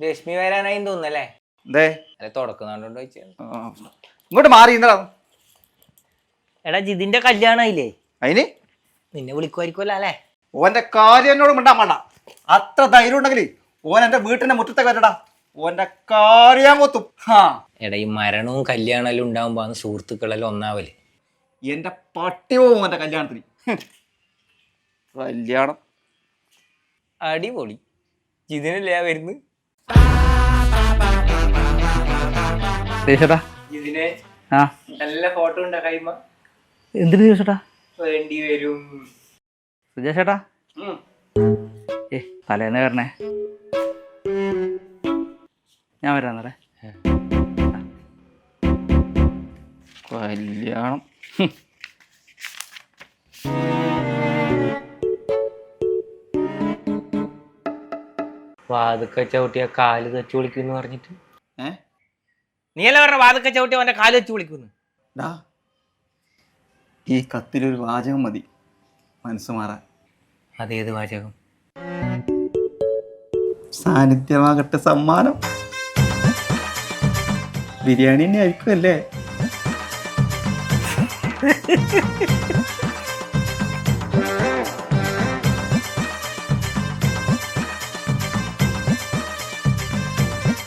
രശ്മി വരാനായി തോന്നല്ലേ എന്തേ അല്ലെ? തുടക്കുന്നുണ്ടോ ഇങ്ങോട്ട് മാറി ഇന്നടാ. എടാ ജിതിന്റെ കല്യാണമായില്ലേ അതിന് നിന്നെ വിളിക്കുമായിരിക്കുമല്ലോ അല്ലേ? ഓന്റെ കാര്യം എന്നോട് മിണ്ടാൻ വേണ്ട അത്ര ധൈര്യം ഉണ്ടെങ്കിൽ ഓൻ എന്റെ വീട്ടിന്റെ മുറ്റത്തെ വരടാ. ഓന്റെ കാര്യം കൊത്തും ഹാ. എടാ ഈ മരണവും കല്യാണമെല്ലാം ഉണ്ടാകുമ്പോ അന്ന് സുഹൃത്തുക്കളെല്ലാം ഒന്നാവൽ. എന്റെ പട്ടി ഓന്റെ എന്റെ കല്യാണത്തിന്. ഹും. കല്യാണം. അടിപൊളി. ജിതിനല്ലേ വരുന്നത്? ചേട്ടാ ജിതിനെ ആ. നല്ല ഫോട്ടോ ഉണ്ടാ കൈമ എന്തിനു ചേട്ടാ വേണ്ടി വരും. സുജാ ചേട്ടാ ഉം. ഏ തലേന്ന് വരണേ. ഞാൻ വരാം നേരെ കല്യാണം. വാതുക്ക ചവിട്ടിയ കാൽ തച്ചു വിളിക്കുന്നു പറഞ്ഞിട്ട്. നീയല്ല പറഞ്ഞ വാതുക്ക ചവിട്ടി അവന്റെ കാൽ വെച്ച് വിളിക്കുന്നു ഈ കത്തിലൊരു വാചകം മതി. മനസ്സ് മാറാൻ. അതേത് വാചകം? സാന്നിധ്യമാകട്ടെ സമ്മാനം. ബിരിയാണി തന്നെ ആയിരിക്കും അല്ലേ